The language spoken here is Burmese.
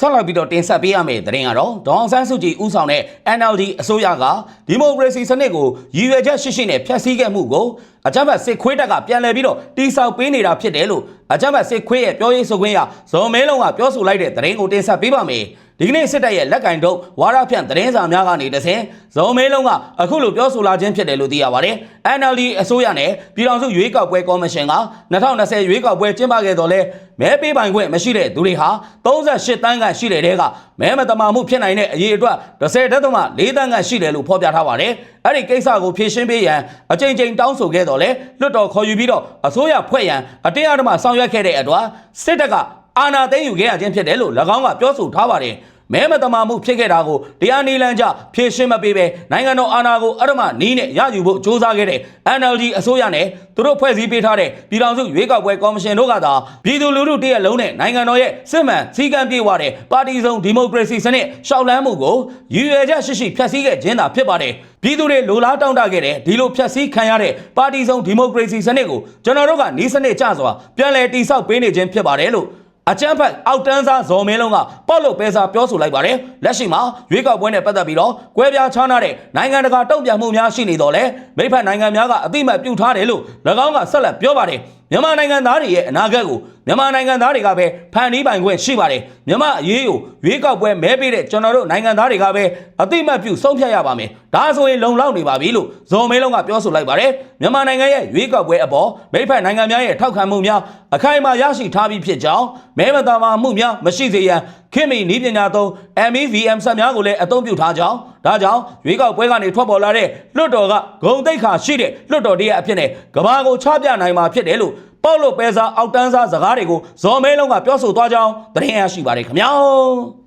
ဆက်လက်ပြီးတော့တင်ဆက်ပေးရမယ့်သတင်းကတော့ဒေါအောင်ဆန်းစုကြည်ဦးဆောင်တဲ့ NLD အစိုးရကဒီမိုကရေစီစနစ်ကိုရည်ရွယ်ချက်ရှိရှိနဲ့ဖျက်ဆီးခဲ့မှုကိုအကြမ်းဖက်စစ်ခွေးတပ်ကပြန်လည်ပြီးတော့တိစောက်ပေးနေတာဖြစ်တယ်လို့အကြမ်းဖက်စစ်ခွေးရဲ့ပြောရေးဆိုခွင့်ရဇော်မဲလုံးကပြောဆိုလိုက်တဲ့သတင်းကိုတင်ဆက်ပေးပါမယ် ဒီကနေ့စစ်တပ်ရဲ့လက်ကင်တုပ်ဝါရဖြန့်သတင်းစာများကနေတဆင်ဇော်မဲလုံးကအခုလိုပြောဆိုလာခြင်းဖြစ်တယ်လို့သိရပါတယ် NLD အစိုးရနဲ့ပြည်ထောင်စုရွေးကောက်ပွဲကော်မရှင်က2020ရွေးကောက်ပွဲကျင်းပခဲ့တော့လဲမဲပေးပိုင်ခွင့်မရှိတဲ့သူတွေဟာ38တန်းခန့်ရှိတဲ့တဲကမဲမတမာမှုဖြစ်နိုင်တဲ့အရေးအတွက်30တက်သမ4တန်းခန့်ရှိတယ်လို့ဖော်ပြထားပါတယ်အဲ့ဒီကိစ္စကိုဖြေရှင်းပေးရန်အကြိမ်ကြိမ်တောင်းဆိုခဲ့တော့လဲလွတ်တော်ခေါ်ယူပြီးတော့အစိုးရဖွဲ့ရန်အတင်းအဓမ္မဆောင်ရွက်ခဲ့တဲ့အတွက်စစ်တပ်က အာဏာသိမ်းယူခဲ့ရခြင်းဖြစ်တယ်လို့၎င်းကပြောဆိုထားပါတယ်မဲမတမာမှုဖြစ်ခဲ့တာကိုတရားနေလန်းကြဖြေရှင်းမပေးပဲနိုင်ငံတော်အာဏာကိုအရမနီးနဲ့ရယူဖို့စ조사ခဲ့တဲ့ NLD အစိုးရနဲ့သူတို့ဖွဲ့စည်းပေးထားတဲ့ပြည်ထောင်စုရွေးကောက်ပွဲကော်မရှင်တို့ကသာပြည်သူလူထုတရက်လုံးနဲ့နိုင်ငံတော်ရဲ့စစ်မှန်စည်းကမ်းပြေဝတဲ့ပါတီစုံဒီမိုကရေစီစနစ်ရှောက်လန်းမှုကိုရည်ရွယ်ချက်ရှိရှိဖျက်ဆီးခဲ့ခြင်းသာဖြစ်ပါတယ်ပြည်သူတွေလိုလားတောင်းတခဲ့တဲ့ဒီလိုဖျက်ဆီးခံရတဲ့ပါတီစုံဒီမိုကရေစီစနစ်ကိုကျွန်တော်တို့ကနှီးစနစ်ကျစွာပြန်လည်တိဆောက်ပေးနေခြင်းဖြစ်ပါတယ်လို့ အကြမ်းဖက်အောက်တန်းစားဇော်မင်းလုံးကပေါ့လို့ပဲစားပြောဆိုလိုက်ပါတယ်လက်ရှိမှာရွေးကောက်ပွဲနဲ့ပတ်သက်ပြီးတော့ကွဲပြားခြားနားတဲ့နိုင်ငံတကာတုံ့ပြန်မှုများရှိနေတော့လဲမိဖက်နိုင်ငံများကအတိအမတ်ပြုထားတယ်လို့၎င်းကဆက်လက်ပြောပါတယ် မြန်မာနိုင်ငံသားတွေရဲ့အနာဂတ်ကိုမြန်မာနိုင်ငံသားတွေကပဲဖန်တီးပိုင်ခွင့်ရှိပါတယ်မြန်မာအရေးကိုရွေးကောက်ပွဲမဲပေးတဲ့ကျွန်တော်တို့နိုင်ငံသားတွေကပဲအတိအမတ်ပြုဆုံးဖြတ်ရပါမယ်ဒါဆိုရင်လုံလောက်နေပါပြီလို့ဇော်မင်းလုံးကပြောဆိုလိုက်ပါတယ်မြန်မာနိုင်ငံရဲ့ရွေးကောက်ပွဲအပေါ်မိဖက်နိုင်ငံများရဲ့ထောက်ခံမှုများအခိုင်အမာရရှိထားပြီးဖြစ်ကြောင်းမဲမသားမာမှုများမရှိစေရန်ခင်မီနီးပညာသုံး MEVM ဆက်များကိုလည်းအသုံးပြုထားကြောင်း ဒါကြောင့်ရွေးကောက်ပွဲကနေထွက်ပေါ်လာတဲ့လွတ်တော်ကဂုံတိတ်ခါရှိတဲ့လွတ်တော်တရက်အဖြစ်နဲ့ကဘာကိုချပြနိုင်မှာဖြစ်တယ်လို့ပေါ့လို့ပဲစားအောက်တန်းစားစကားတွေကိုဇော်မဲလုံးကပြောဆိုသွားကြောင်းသတင်းရရှိပါတယ်ခင်ဗျာ